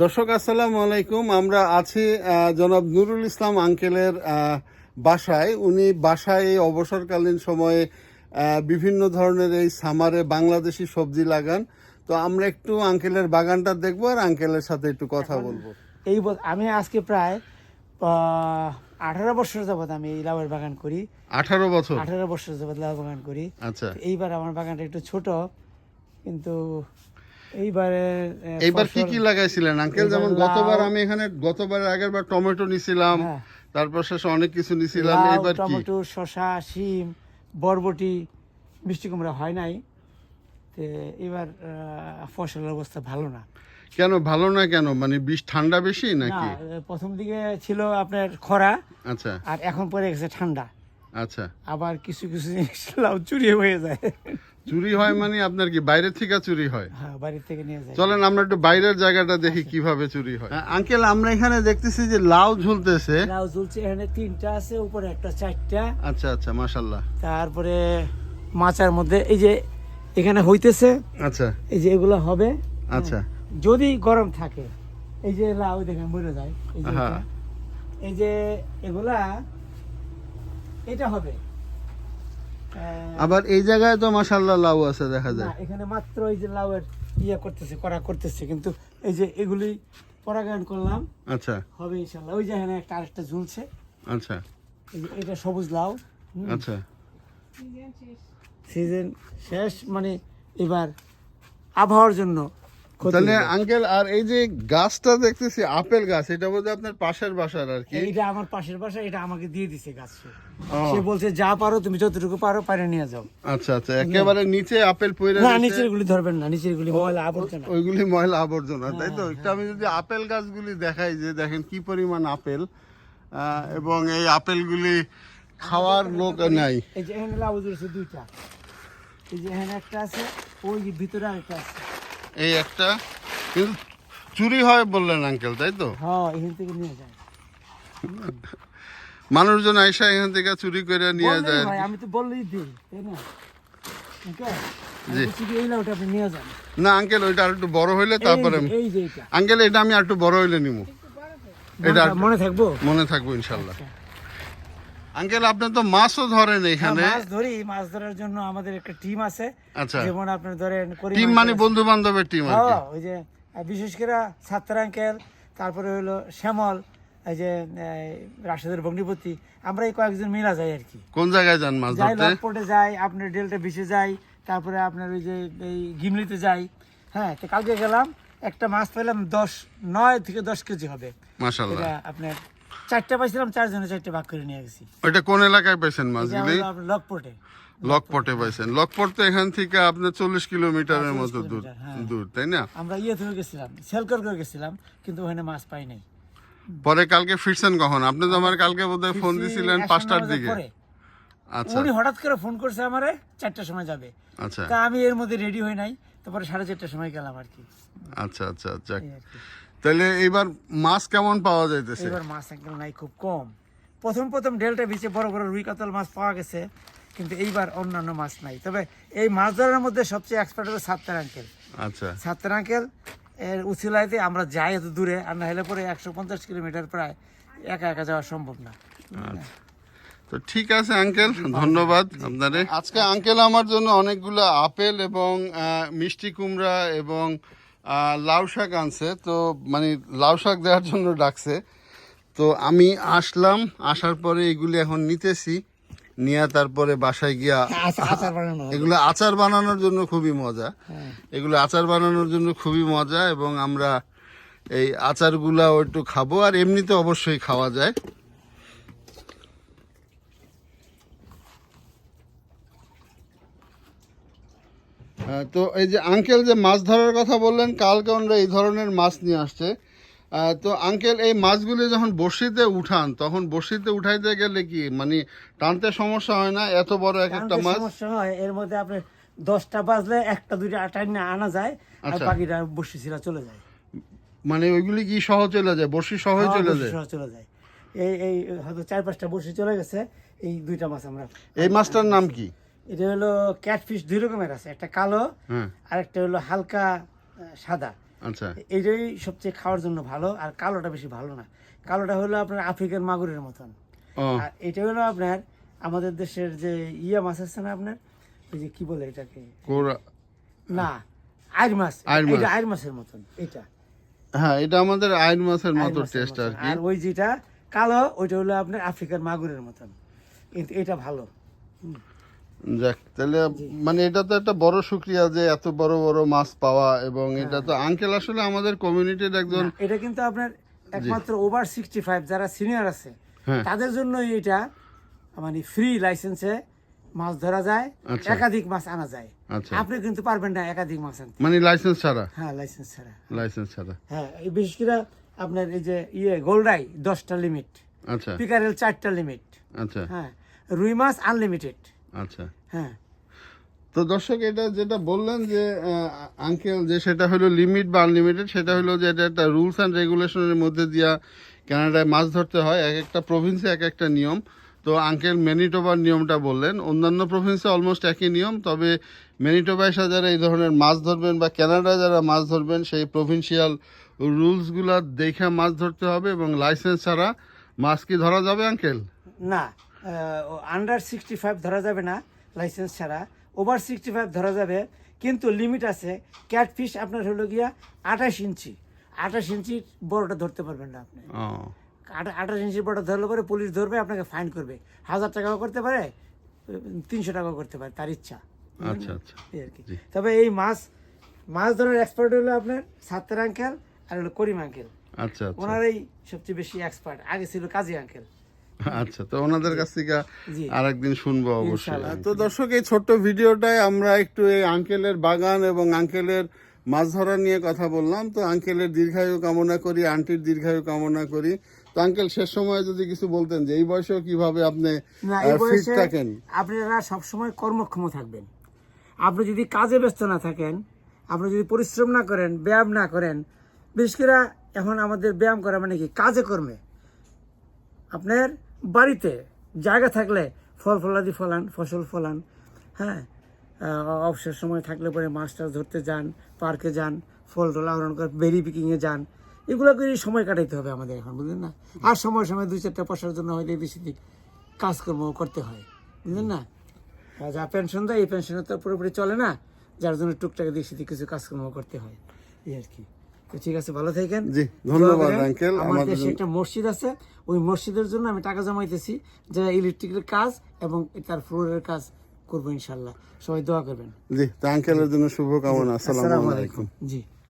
দর্শক আসসালামু আলাইকুম। আমরা আছি জনাব নুরুল ইসলাম আঙ্কেলের বাসায়। উনি বাসায় এই অবসরকালীন সময়ে বিভিন্ন ধরনের এই সামারে বাংলাদেশি সবজি লাগান। তো আমরা একটু আঙ্কেলের বাগানটা দেখব আর আঙ্কেলের সাথে একটু কথা বলব। এই আমি আজকে প্রায় আঠারো বছর যাবৎ আমি এই লাউয়ের বাগান করি। আঠারো বছর? আঠারো বছর যাবৎ লাউ বাগান করি। আচ্ছা। এইবার আমার বাগানটা একটু ছোট কিন্তু এইবারে এইবার কি কি লাগাইছিলেন আঙ্কেল? যেমন গতবার আমি এখানে গতবার আগের বার টমেটো নিছিলাম হ্যাঁ। তারপর শেষে অনেক কিছু নিছিলাম এইবার কি? টমেটো শসা শিম বরবটি মিষ্টি কুমড়া হয় নাই। তো এবার ফসলের অবস্থা ভালো না। কেন ভালো না কেন? মানে বিষ ঠান্ডা বেশি নাকি? প্রথম দিকে ছিল আপনার খরা আচ্ছা। আর এখন পরে গেছে ঠান্ডা। আচ্ছা। আবার কিছু কিছু জিনিস লাউ চুরি হয়ে যায়। চুরি হয় মানে আপনার কি বাইরের থেকে চুরি হয়? হ্যাঁ বাড়ি থেকে নিয়ে যায়। চলেন আমরা একটু বাইরের জায়গাটা দেখি কীভাবে চুরি হয়। আঙ্কেল আমরা এখানে দেখতেছি যে লাউ ঝুলতেছে। লাউ ঝুলছে এখানে তিনটা আছে উপরে একটা চারটা। আচ্ছা আচ্ছা মাশাল্লাহ তারপরে মাচার মধ্যে এই যে এখানে হইতেছে আচ্ছা। এই যে এগুলো হবে। আচ্ছা। যদি গরম থাকে এই যে লাউ দেখেন মরে যায়। এই যে হ্যাঁ। এই যে এগুলা এটা হবে। আবার এই জায়গায় তো মাশাল্লাহ লাউ আছে দেখা যায়। এখানে মাত্র এই যে লাউয়ের ইয়ে করতেছে করা করতেছে কিন্তু এই যে এগুলি পরাগায়ন করলাম আচ্ছা। হবে ইনশাল্লাহ ওই যে এখানে একটা আরেকটা ঝুলছে। আচ্ছা। এই যে এটা সবুজ লাউ। আচ্ছা। সিজন শেষ মানে এবার আবহাওয়ার জন্য তাহলে আঙ্কেল আর এই যে গাছটা দেখতেছি আপেল গাছ এটা বোধহয় আপনার পাশের বাসার আর কি? এইটা আমার পাশের বাসা এটা আমাকে দিয়ে দিছে গাছ সে। বলছে যা পারো তুমি যতটুকু পারো পারে নিয়ে যাও। আচ্ছা আচ্ছা একেবারে নিচে আপেল পইরা না নিচের গুলি ধরবেন না নিচের গুলি ময়লা আবর্জনা। ওইগুলি ময়লা আবর্জনা তাই তো? হ্যাঁ, একটু আমি যদি আপেল গাছগুলি দেখাই যে দেখেন কি পরিমাণ আপেল এবং এই আপেলগুলি খাওয়ার লোক নাই। এই যে এখানে লাউ দুইটা। এই যে এখানে একটা আছে ওই ভিতরে আরেকটা আছে। এই একটা। কিন্তু চুরি হয় বললেন আঙ্কেল তাই তো? হ্যাঁ মানুষজন আইসা এখান থেকে চুরি করে নিয়ে যায়। আমি তো বললেই দিই তাই না? আঙ্কেল ওইটা আর একটু বড় হইলে তারপরে আঙ্কেল এটা। আমি আর একটু বড় হইলে নিবো এটা মনে- মনে থাকব? মনে থাকব ইনশাল্লাহ আঙ্কেল আপনি তো মাছও ধরেন এখানে। হ্যাঁ, মাছ ধরি মাছ ধরার জন্য আমাদের একটা টিম আছে। আচ্ছা। যেমন আপনার ধরেন টিম মানে বন্ধু বান্ধবের টিম আর হ্যাঁ, ওই যে বিশেষ করে ছাত্র আঙ্কেল তারপরে হলো শ্যামল এই যে রাশেদের ভগ্নিপতি আমরা এই কয়েকজন মিলা যাই আর কি। কোন জায়গায় যান মাছ যাই ধরতে? লকপটে যাই আপনার ডেলটা বিচে যাই তারপরে আপনার ওই যে এই গিমলিতে যাই। হ্যাঁ তো কালকে গেলাম একটা মাছ পেলাম দশ নয় থেকে দশ কেজি হবে। আপনার চারটে পাইছিলাম চারজনে চারটে ভাগ করে নিয়ে গেছি। কোন এলাকায় মাছগুলি লকপটে লকপটে পাইছেন। লকপট তো এখান থেকে আপনার চল্লিশ কিলোমিটারের মতো দূর হ্যাঁ। দূর তাই না? আমরা ইয়ে থেকে গেছিলাম সেলকর করে গেছিলাম কিন্তু ওখানে মাছ পাই নাই। পরে কালকে ফিরছেন কখন? আপনি তো আমার কালকে বোধহয় ফোন দিছিলেন পাঁচটার দিকে। আচ্ছা। উনি হঠাৎ করে ফোন করছে আমারে চারটার সময় যাবে। আচ্ছা। তা আমি এর মধ্যে রেডি হই নাই তারপরে সাড়ে চারটার সময় গেলাম আর কি। আচ্ছা আচ্ছা আচ্ছা। তাহলে এইবার মাছ কেমন পাওয়া যাইতেছে? এবার মাছ একদম নাই খুব কম। প্রথম প্রথম ডেলটা বিচে বড় বড় রুই কাতল মাছ পাওয়া গেছে কিন্তু এইবার অন্যান্য মাছ নাই। তবে এই মাছ ধরার মধ্যে সবচেয়ে এক্সপার্ট হলো সাত্তার আঙ্কেল আচ্ছা। সাত্তার আঙ্কেল এর উচিলাইতে আমরা যাই এত দূরে আর না হলে পরে একশো পঞ্চাশ কিলোমিটার প্রায় একা একা যাওয়া সম্ভব না। তো ঠিক আছে আঙ্কেল ধন্যবাদ আপনারে। আজকে আঙ্কেল আমার জন্য অনেকগুলো আপেল এবং মিষ্টি কুমড়া এবং লাউ শাক আনছে তো মানে লাউ শাক দেওয়ার জন্য ডাকছে তো আমি আসলাম আসার পরে এগুলি এখন নিতেছি নিয়ে তারপরে বাসায় গিয়া হবে। এগুলো আচার বানানোর জন্য খুবই মজা হ্যাঁ। এগুলো আচার বানানোর জন্য খুবই মজা এবং আমরা এই আচারগুলাও একটু খাব আর এমনিতে অবশ্যই খাওয়া যায় তো এই যে আঙ্কেল যে মাছ ধরার কথা বললেন কালকে ওনারা এই ধরনের মাছ নিয়ে আসছে। তো আঙ্কেল এই মাছগুলি যখন বড়শিতে উঠান তখন বড়শিতে উঠাইতে গেলে কি মানে টানতে সমস্যা হয় না? এত বড় এক একটা মাছ? সমস্যা হয় এর মধ্যে আপনি দশটা বাজলে একটা দুইটা টাইনা আনা যায় আর আচ্ছা। বাকিটা বসে ছিলা চলে যায়। মানে ওইগুলি কি সহ চলে যায়? বড়শি সহ হ্যাঁ, চলে যায়? সহ চলে যায়। এই এই হয়তো চার পাঁচটা বসে চলে গেছে এই দুইটা মাছ আমরা এই মাছটার নাম কি? এটা হলো ক্যাটফিশ দুই রকমের আছে একটা কালো আর একটা হলো হালকা সাদা। আচ্ছা। এইটাই সবচেয়ে খাওয়ার জন্য ভালো আর কালোটা বেশি ভালো না। কালোটা হলো আপনার আফ্রিকান মাগুরের মতন। আর এটা হলো আপনার আমাদের দেশের যে ইয়া মাছ আছে না আপনার? ওই যে কি বলে এটাকে? না আইর মাছ। আইর এটা আইর মাছের মতন এটা। হ্যাঁ এটা আমাদের আইন মাছের মতো টেস্ট আর কি আর ওই যেটা কালো ওইটা হলো আপনার আফ্রিকান মাগুরের মতন। কিন্তু এটা ভালো। যাক তাহলে মানে এটা তো একটা বড় শুক্রিয়া যে এত বড় বড় মাছ পাওয়া এবং এটা তো আঙ্কেল আসলে আমাদের কমিউনিটির একজন এটা কিন্তু আপনার একমাত্র ওভার সিক্সটি ফাইভ যারা সিনিয়র আছে হ্যাঁ। তাদের জন্য এটা মানে ফ্রি লাইসেন্সে মাছ ধরা যায় আচ্ছা। একাধিক মাছ আনা যায়। আচ্ছা। আপনি কিন্তু পারবেন না একাধিক মাছ আনতে। মানে লাইসেন্স ছাড়া? হ্যাঁ লাইসেন্স ছাড়া। লাইসেন্স ছাড়া। হ্যাঁ এই বিশেষ করে আপনার এই যে ইয়ে গোল্ডাই দশটা লিমিট আচ্ছা। পিকারেল চারটা লিমিট আচ্ছা। হ্যাঁ রুই মাছ আনলিমিটেড আচ্ছা। হ্যাঁ। তো দর্শক এটা যেটা বললেন যে আঙ্কেল যে সেটা হলো লিমিট বা আনলিমিটেড সেটা হলো যে এটা একটা রুলস অ্যান্ড রেগুলেশনের মধ্যে দিয়া কানাডায় মাছ ধরতে হয় এক একটা প্রভিন্সে এক একটা নিয়ম। তো আঙ্কেল ম্যানিটোবার নিয়মটা বললেন। অন্যান্য প্রভিন্সে অলমোস্ট একই নিয়ম তবে ম্যানিটোবা এসে যারা এই ধরনের মাছ ধরবেন বা কানাডায় যারা মাছ ধরবেন সেই প্রভিন্সিয়াল রুলসগুলো দেখে মাছ ধরতে হবে এবং লাইসেন্স ছাড়া মাছ কি ধরা যাবে আঙ্কেল না। আন্ডার সিক্সটি ফাইভ ধরা যাবে না লাইসেন্স ছাড়া। ওভার সিক্সটি ফাইভ ধরা যাবে কিন্তু লিমিট আছে। ক্যাটফিশ আপনার হলো গিয়া আঠাশ ইঞ্চি। আঠাশ ইঞ্চি বড়টা ধরতে পারবেন না আপনি। আঠাশ ইঞ্চি বড়টা ধরলে পরে পুলিশ ধরবে আপনাকে ফাইন করবে। হাজার টাকাও করতে পারে তিনশো টাকাও করতে পারে তার ইচ্ছা। আচ্ছা আচ্ছা। আর কি। তবে এই মাছ মাছ ধরার এক্সপার্ট হলো আপনার সাত্তার আঙ্কেল আর হলো করিম আঙ্কেল আচ্ছা আচ্ছা। ওনারাই সবচেয়ে বেশি এক্সপার্ট আগে ছিল কাজী আঙ্কেল আচ্ছা তো ওনাদের কাছ থেকে আরেকদিন শুনব অবশ্যই। তো দর্শক এই ছোট্ট ভিডিওটায় আমরা একটু এই আঙ্কেলের বাগান এবং আঙ্কেলের মাছ ধরা নিয়ে কথা বললাম। তো আঙ্কেলের দীর্ঘায়ু কামনা করি আন্টির দীর্ঘায়ু কামনা করি। তো আঙ্কেল শেষ সময় যদি কিছু বলতেন যে এই বয়সেও কীভাবে আপনি ফিট থাকেন? আপনারা সবসময় কর্মক্ষম থাকবেন। আপনি যদি কাজে ব্যস্ত না থাকেন আপনি যদি পরিশ্রম না করেন ব্যায়াম না করেন বিশেষ করে এখন আমাদের ব্যায়াম করা মানে কি? কাজে কর্মে। আপনার বাড়িতে জায়গা থাকলে ফল ফলাদি ফলান, ফসল ফলান হ্যাঁ? অবসর সময় থাকলে পরে মাছ টাছ ধরতে যান, পার্কে যান, ফল টল আহরণ করে, বেরি পিকিংয়ে যান। এগুলো করে সময় কাটাইতে হবে আমাদের এখন, বুঝলেন না? আর সময় সময় দুই চারটা পয়সার জন্য হয়তো এদিক সেদিক কাজকর্ম করতে হয়, বুঝলেন না? যা পেনশন দেয়, এই পেনশনে তো পুরোপুরি চলে না, যার জন্য টুকটাক এদিক সেদিক কিছু কাজকর্ম করতে হয়, এই আর কি। তো ঠিক আছে ভালো থাকেন। জি, ধন্যবাদ, আঙ্কেল। আমার আমাদের দেশে একটা মসজিদ আছে। ওই মসজিদের জন্য আমি টাকা জমাইতেছি যে ইলেকট্রিকের কাজ এবং তার ফ্লোরের কাজ করব ইনশাল্লাহ। সবাই দোয়া করবেন। জি তো আঙ্কেলের জন্য শুভকামনা। আসসালামু আলাইকুম। জি।